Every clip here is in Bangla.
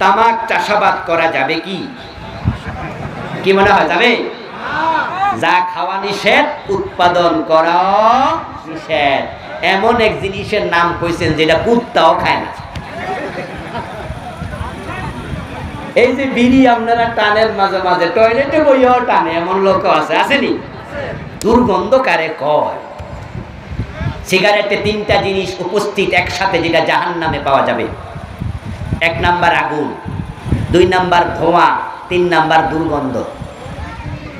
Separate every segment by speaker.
Speaker 1: তামাক চাষাবাদ করা যাবে কি? কি মনে হয় যাবে? যা খাওয়া নিষেধ, উৎপাদন করা নিষেধ। এমন এক জিনিসের নাম কইছেন যেটা কুত্তাও খায় না। এই যে বিড়ি আপনারা টানের মাঝে মাঝে, টয়লেটে বইয়াও টানে, এমন লোক আছে আসেনি দুর্গন্ধ কারে কয়? সিগারেটে তিনটা জিনিস উপস্থিত একসাথে যেটা জাহান নামে পাওয়া যাবে। এক নাম্বার আগুন, দুই নাম্বার ধোঁয়া, তিন নাম্বার দুর্গন্ধ।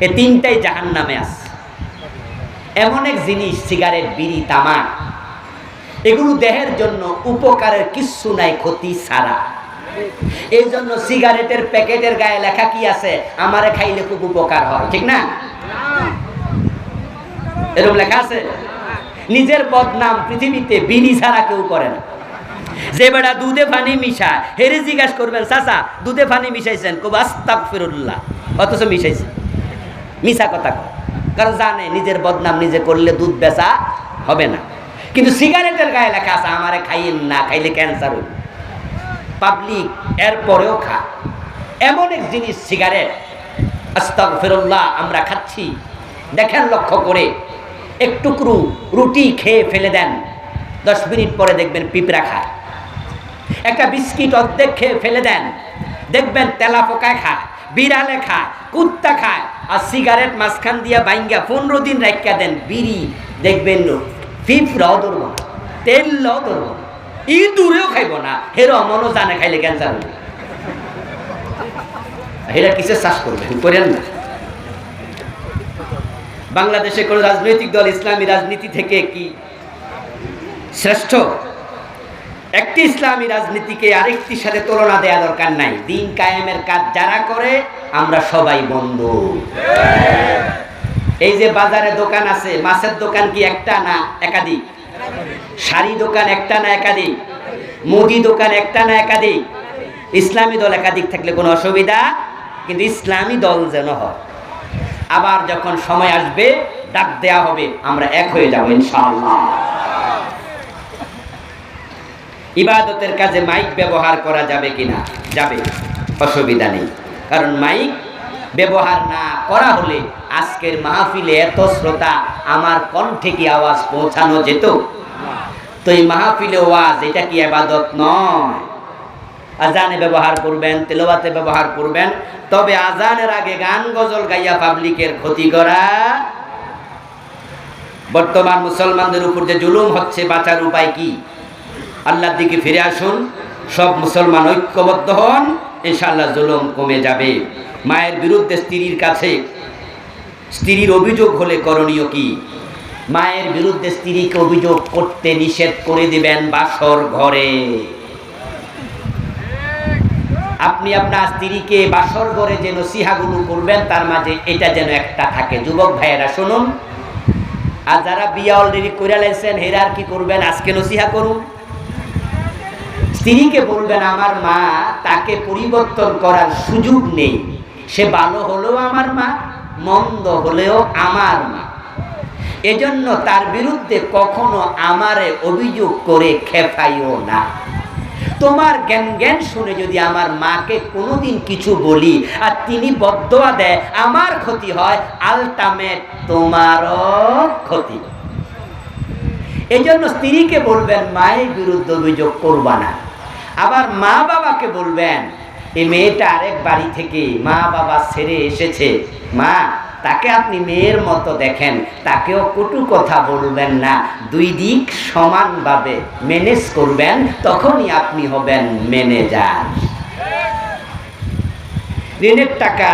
Speaker 1: এ তিনটাই জাহান নামে আছে। এমন এক জিনিস, সিগারেট, বিড়ি তামাক এগুলো দেহের জন্য উপকারের কিচ্ছু নাই, ক্ষতি ছাড়া। এই জন্য সিগারেটের প্যাকেটের গায়ে লেখা কি আছে? আমারে খাইলে খুব উপকার হয়, ঠিক না? এরকম লেখা আছে? নিজের বদনাম পৃথিবীতে বিড়ি ছাড়া কেউ করে না। যে বেড়া দুধে পানি মিশা হেরে জিজ্ঞাসা করবেন, চাচা, দুধে পানি মিশাইছেন, কব আস্তাক ফিরুল্লাহ অথচ মিশাইছে। মিশা কথা কারণ জানে, নিজের বদনাম নিজে করলে দুধ বেচা হবে না। কিন্তু সিগারেটের গায়ে লেখা আছে, আমারে খাইয়েন না, খাইলে ক্যান্সার হইব। পাবলিক এরপরেও খা। এমন এক জিনিস সিগারেট। আস্তাক ফিরুল্লাহ আমরা খাচ্ছি। দেখেন লক্ষ্য করে একটুকরু রুটি খেয়ে ফেলে দেন। দশ মিনিট পরে দেখবেন পিঁপড়া খায়। একটা বিস্কিট অর্ধেক খেয়ে ফেলে দেন। দেখবেন তেলা পোকায় খায়, বিড়ালে খায়, কুত্তা খায়, আর সিগারেট মাঝখান দিয়া বাইঙ্গা পনেরো দিন রাখিয়া দেন বিড়ি। দেখবেন পিঁপড়াও ধরব না তেলও ধরব না ই দূরেও খাইব না, হেরো মনও জানে খাইলে ক্যান্সার হেরা কিসের চাষ করবেন করেন না? বাংলাদেশে কোনো রাজনৈতিক দল, ইসলামী রাজনীতি থেকে কি শ্রেষ্ঠ? একটি ইসলামী রাজনীতিকে আরেকটির সাথে তুলনা দেওয়া দরকার নাই। দিন কায়েমের কাজ যারা করে, আমরা সবাই বন্ধু। এই যে বাজারে দোকান আছে, মাছের দোকান কি একটা না একাধিক? শাড়ি দোকান একটা না একাধিক? মুদি দোকান একটা না একাধিক? ইসলামী দল একাধিক থাকলে কোনো অসুবিধা, কিন্তু ইসলামী দল যেন হয়। আবার যখন সময় আসবে, ডাক দেয়া হবে, আমরা এক হয়ে যাব, ইনশাআল্লাহ। ইবাদতের কাজে মাইক ব্যবহার করা যাবে কিনা? যাবে। অসুবিধা নেই। কারণ মাইক ব্যবহার না করা হলে আজকের মাহফিলে এত শ্রোতা, আমার কণ্ঠে কি আওয়াজ পৌঁছানো যেত? তো এই মাহফিলে ওয়াজ, এটা কি আবাদত নয়? আজানে ব্যবহার করবেন তেলোয়াতে ব্যবহার করবেন, তবে আজানের আগে গান গজল গাইয়া পাবলিকের ক্ষতি করা। বর্তমান মুসলমানদের উপর যে জুলুম হচ্ছে, বাঁচার উপায় কি? আল্লাহর দিকে ফিরে আসুন। সব মুসলমান ঐক্যবদ্ধ হন, ইনশাআল্লাহ জুলুম কমে যাবে। মায়ের বিরুদ্ধে স্ত্রীর কাছে স্ত্রীর অভিযোগ হলে করণীয় কি? মায়ের বিরুদ্ধে স্ত্রীকে অভিযোগ করতে নিষেধ করে দিবেন বাসর ঘরে। আপনি আপনার স্ত্রীকে বাসর ঘরে যে নসিহাগুলো করবেন, তার মাঝে এটা যেন একটা থাকে। যুবক ভাইয়েরা, শুনুন। আর যারা বিয়া অলরেডি করে লাইছেন হেরা আর কি করবেন? আজকে নসিহা করুন। স্ত্রীকে বলবেন আমার মা তাকে পরিবর্তন করার সুযোগ নেই। সে ভালো হলেও আমার মা, মন্দ হলেও আমার মা। এজন্য তার বিরুদ্ধে কখনো আমারে অভিযোগ করে খেপাইও না। তোমার জ্ঞান জ্ঞান শুনে যদি আমার মাকে কোনোদিন কিছু বলি আর তিনি বদোয়া দেয়, আমার ক্ষতি হয় আলটামেট তোমারও ক্ষতি। এই জন্য স্ত্রীকে বলবেন, মায়ের বিরুদ্ধে অভিযোগ করবা না। আবার মা বাবাকে বলবেন, এই মেয়েটা আরেক বাড়ি থেকে মা বাবা ছেড়ে এসেছে। মা, তাকে আপনি মেয়ের মতো দেখেন, তাকেও কটু কথা বলবেন না। দুই দিক সমানভাবে ম্যানেজ করবেন, তখনই আপনি হবেন ম্যানেজার। ঋণের টাকা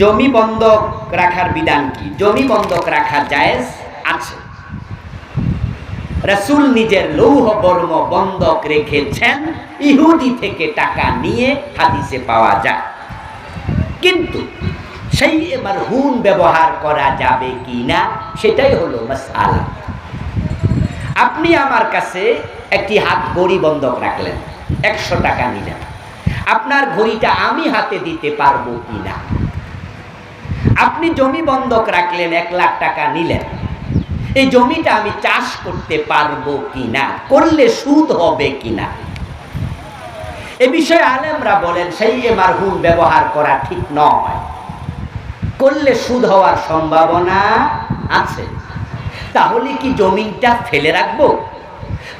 Speaker 1: জমি বন্ধক রাখার বিধান কি? জমি বন্ধক রাখা জায়েজ আছে। রাসূল নিজের লৌহ বর্ম বন্ধক রেখেছেন, ইহুদি থেকে টাকা নিয়ে হাদিসে পাওয়া যায়। কিন্তু সেই এবার হুন ব্যবহার করা যাবে কি না সেটাই হলো মাসালা আপনি আমার কাছে একটি হাত ঘড়ি বন্ধক রাখলেন, একশো টাকা নিলেন। আপনার ঘড়িটা আমি হাতে দিতে পারব কি না আপনি জমি বন্ধক রাখলেন, এক লাখ টাকা নিলেন। এই জমিটা আমি চাষ করতে পারব কি না করলে সুদ হবে কি না এ বিষয়ে আলেমরা বলেন, সেই এ মারহুম ব্যবহার করা ঠিক নয়। করলে সুদ হওয়ার সম্ভাবনা আছে। তাহলে কি জমিটা ফেলে রাখব?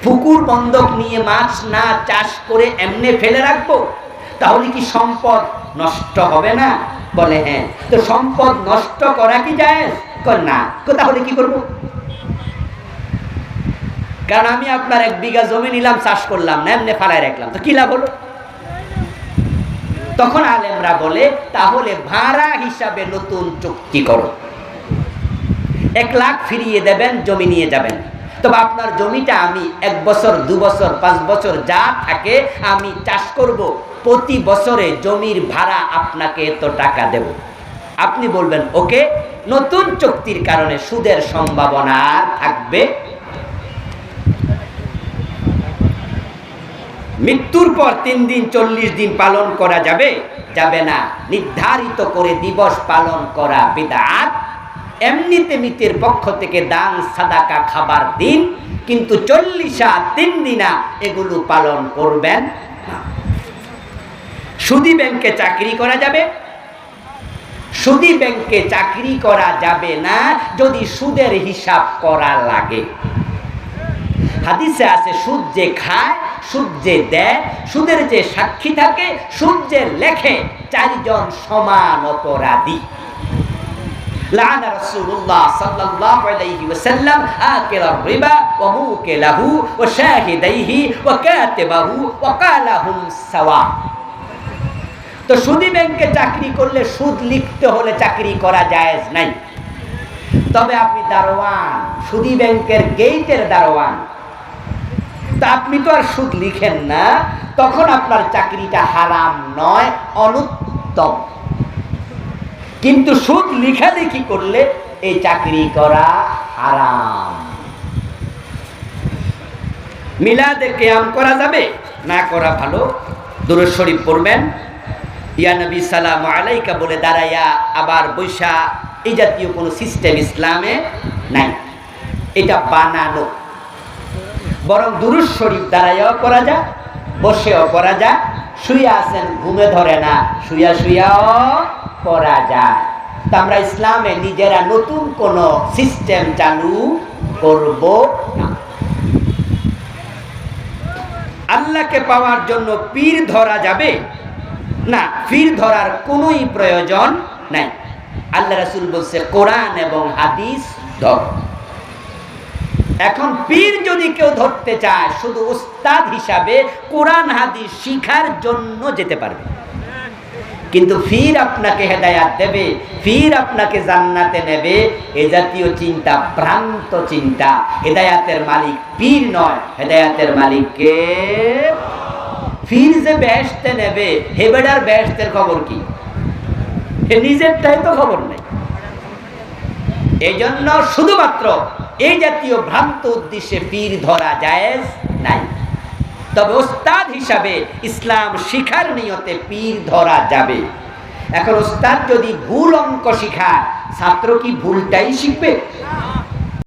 Speaker 1: পুকুর বন্ধক নিয়ে মাছ না চাষ করে এমনি ফেলে রাখব? তাহলে কি সম্পদ নষ্ট হবে না? বলে হ্যাঁ। তো সম্পদ নষ্ট করা কি যায় না। তাহলে কি করব? কারণ আমি আপনার এক বিঘা জমি নিলাম, চাষ করলাম, না, এমনি ফালায় রাখলাম। তো কি লাভ হলো? তখন আলেমরা বলে, তাহলে ভাড়া হিসাবে নতুন চুক্তি করো। এক লাখ ফিরিয়ে দেবেন, জমি নিয়ে যাবেন। তবে আপনার জমিটা আমি এক বছর, দু বছর, পাঁচ বছর যা থাকে, আমি চাষ করব। প্রতি বছরে জমির ভাড়া আপনাকে এত টাকা দেব। আপনি বলবেন, ওকে, নতুন চুক্তির কারণে সুদের সম্ভাবনা থাকবে মৃত্যুর পর তিন দিন, চল্লিশ দিন পালন করা যাবে? যাবে না। নির্ধারিত করে দিবস পালন করা বিদাত। এমনিতে মৃতের পক্ষ থেকে দান, সাদাকা, খাবার দিন, কিন্তু চল্লিশা, তিন দিনা এগুলো পালন করবেন সুদি ব্যাংকে চাকরি করা যাবে? সুদি ব্যাংকে চাকরি করা যাবে না, যদি সুদের হিসাব করা লাগে। হাদিসে আছে, সুদ যে খায় সুদ যে দেয় সুদের যে সাক্ষী থাকে সুদ যে লেখে চারজন সমান অপরাধী لعن رسول الله صلى الله عليه وسلم آكل الربا وموكله وشاهديه وكاتبه وقال هم سواء তো সুদি ব্যাংকে চাকরি করলে সুদ লিখতে হলে চাকরি করা জায়েজ নাই তবে আপনি দারোয়ান সুদি ব্যাংকের গেইটের দারোয়ান তা আপনি তো আর সুদ লিখেন না, তখন আপনার চাকরিটা হারাম নয়, অনুত্তম। কিন্তু সুদ লেখালেখি করলে এই চাকরি করা হারাম। মিলাদে কেয়াম করা যাবে, না করা ভালো? দুরুদ শরীফ পড়বেন। ইয়া নবী, সালাম আলাইকা বলে দাঁড়াইয়া আবার বৈশা, এই জাতীয় কোনো সিস্টেম ইসলামে নাই। এটা বানানো। বরং দুরুদ শরীফ দাঁড়াইয়াও করা যায়, বসেও করা যায় শুয়ে আছেন, ঘুমে ধরে না শুয়া শুয়াও করা যায়। তা আমরা ইসলামে নিজেরা নতুন কোন সিস্টেম চালু করব না। আল্লাহকে পাওয়ার জন্য পীর ধরা যাবে? না, পীর ধরার কোনোই প্রয়োজন নাই। আল্লাহ রাসূল বলছে, কোরআন এবং হাদিস ধর। এখন পীর যদি কেউ ধরতে চায়, শুধু উস্তাদ হিসাবে কোরআন, হাদিস শিখার জন্য যেতে পারবে। কিন্তু ফির আপনাকে হেদায়াত দেবে ফির আপনাকে জান্নাতে নেবে, এ জাতীয় চিন্তা ভ্রান্ত চিন্তা। হেদায়াতের মালিক পীর নয়, হেদায়াতের মালিককে ফির যে বেহেশতে নেবে হেবেডার বেহেশতের খবর কি? নিজেরটাই তো খবর নেই। এই জন্য শুধুমাত্র এই জাতীয় ভ্রান্ত উদ্দেশ্যে পীর ধরা জায়েজ নাই। তবে ওস্তাদ হিসাবে ইসলাম শিখার নিয়তে পীর ধরা যাবে। এখন ওস্তাদ যদি ভুল অঙ্ক শিখায়, ছাত্র কি ভুলটাই শিখবে?